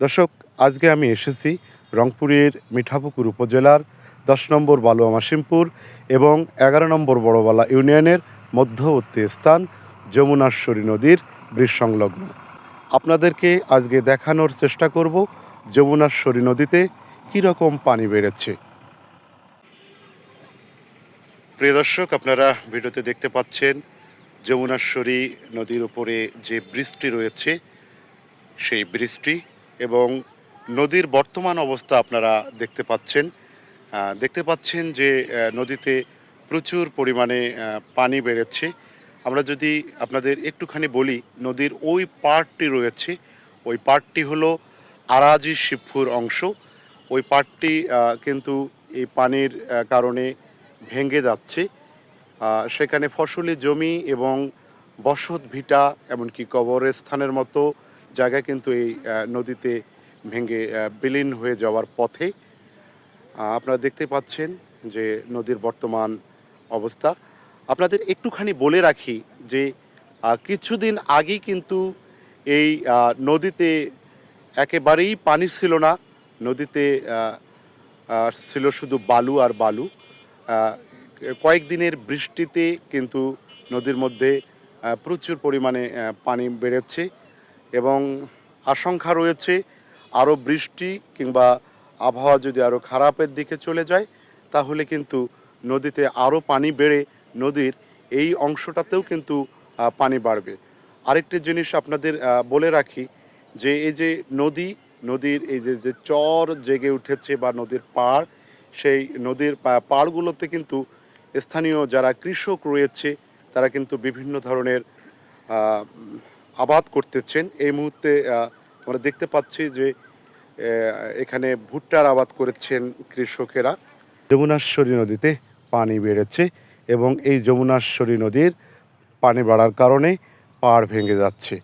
দর্শক, আজকে আমি এসেছি রংপুরের মিঠাপুকুর উপজেলার দশ নম্বর বালুয়া মাসিমপুর এবং এগারো নম্বর বড়বালা ইউনিয়নের মধ্যবর্তী স্থান যমুনাশ্বরী নদীর ব্রিজ সংলগ্ন আপনাদেরকে আজকে দেখানোর চেষ্টা করব যমুনাশ্বরী নদীতে কীরকম পানি বেড়েছে। প্রিয় দর্শক, আপনারা ভিডিওতে দেখতে পাচ্ছেন যমুনাশ্বরী নদীর উপরে যে ব্রিজটি রয়েছে, সেই ব্রিজটি এবং নদীর বর্তমান অবস্থা আপনারা দেখতে পাচ্ছেন। দেখতে পাচ্ছেন যে নদীতে প্রচুর পরিমাণে পানি বেড়েছে। আমরা যদি আপনাদের একটুখানি বলি, নদীর ওই পার্টটি রয়েছে, ওই পার্টটি হলো আরাজি শিবপুর অংশ। ওই পার্টটি কিন্তু এই পানির কারণে ভেঙে যাচ্ছে। সেখানে ফসলি জমি এবং বসত ভিটা, এমনকি কবরের স্থানের মতো জায়গা কিন্তু এই নদীতে ভেঙে বিলীন হয়ে যাওয়ার পথে আপনারা দেখতে পাচ্ছেন যে নদীর বর্তমান অবস্থা। আপনাদের একটুখানি বলে রাখি যে কিছুদিন আগেই কিন্তু এই নদীতে একেবারেই পানি ছিল না। নদীতে ছিল শুধু বালু আর বালু। কয়েকদিনের বৃষ্টিতে কিন্তু নদীর মধ্যে প্রচুর পরিমাণে পানি বেড়েছে এবং আশঙ্কা রয়েছে আরও বৃষ্টি কিংবা আবহাওয়া যদি আরও খারাপের দিকে চলে যায়, তাহলে কিন্তু নদীতে আরও পানি বেড়ে নদীর এই অংশটাতেও কিন্তু পানি বাড়বে। আরেকটি জিনিস আপনাদের বলে রাখি যে এই যে নদী, নদীর এই যে যে চর জেগে উঠেছে বা নদীর পাড়, সেই নদীর পাড়গুলোতে কিন্তু স্থানীয় যারা কৃষক রয়েছে, তারা কিন্তু বিভিন্ন ধরনের আবাদ করতেছেন। এই মুহূর্তে আমরা দেখতে পাচ্ছি যে এখানে ভুট্টার আবাদ করেছেন কৃষকেরা। যমুনাশ্বরী নদীতে পানি বেড়েছে এবং এই যমুনাশ্বরী নদীর পানি বাড়ার কারণে পাড় ভেঙে যাচ্ছে।